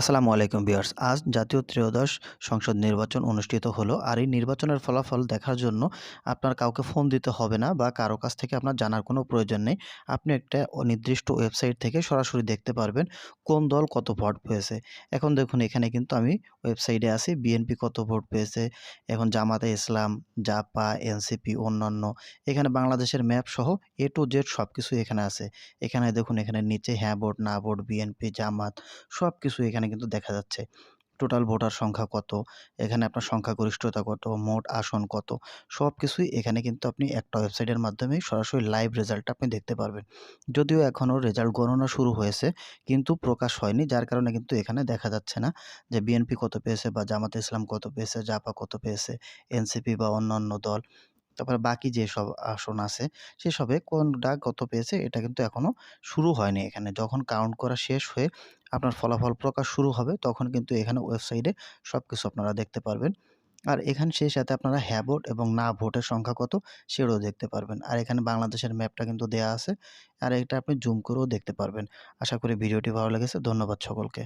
আসসালামু আলাইকুম বিয়ার্স আজ জাতীয় ত্রয়োদশ সংসদ নির্বাচন অনুষ্ঠিত হলো আর এই নির্বাচনের ফলাফল দেখার জন্য আপনার কাউকে ফোন দিতে হবে না বা কারও কাছ থেকে আপনার জানার কোনো প্রয়োজন নেই। আপনি একটা নির্দিষ্ট ওয়েবসাইট থেকে সরাসরি দেখতে পারবেন কোন দল কত ভোট পেয়েছে। এখন দেখুন, এখানে কিন্তু আমি ওয়েবসাইটে আছি, বিএনপি কত ভোট পেয়েছে, এখন জামাতে ইসলাম, জাপা, এনসিপি, অন্যান্য, এখানে বাংলাদেশের ম্যাপ সহ এ টু জেড সব কিছু এখানে আছে। এখানে দেখুন, এখানে নিচে হ্যাঁ ভোট, না ভোট, বিএনপি, জামাত সব কিছু এখানে কিন্তু দেখা যাচ্ছে টোটাল ভোটার সংখ্যা কত, এখানে আপনার সংখ্যাগরিষ্ঠতা কত, মোট আসন কত সব কিছুই এখানে কিন্তু আপনি একটা ওয়েবসাইটের মাধ্যমেই সরাসরি লাইভ রেজাল্ট আপনি দেখতে পারবেন। যদিও এখনও রেজাল্ট গণনা শুরু হয়েছে, কিন্তু প্রকাশ হয়নি, যার কারণে কিন্তু এখানে দেখা যাচ্ছে না যে বিএনপি কত পেয়েছে বা জামাতে ইসলাম কত পেয়েছে, জাপা কত পেয়েছে এনসিপি বা অন্যান্য দল। তারপরে বাকি যেসব আসন আছে, সেসবে কোনটা কত পেয়েছে এটা কিন্তু এখনও শুরু হয়নি এখানে। যখন কাউন্ট করা শেষ হয়ে আপনার ফলাফল প্রকাশ শুরু হবে, তখন কিন্তু এখানে ওয়েবসাইটে সব কিছু আপনারা দেখতে পারবেন। আর এখানে সেই সাথে আপনারা হ্যাঁ ভোট এবং না ভোটের সংখ্যা কত সেটাও দেখতে পারবেন। আর এখানে বাংলাদেশের ম্যাপটা কিন্তু দেয়া আছে। আর এটা আপনি জুম করেও দেখতে পারবেন। আশা করি ভিডিওটি ভালো লেগেছে। ধন্যবাদ সকলকে।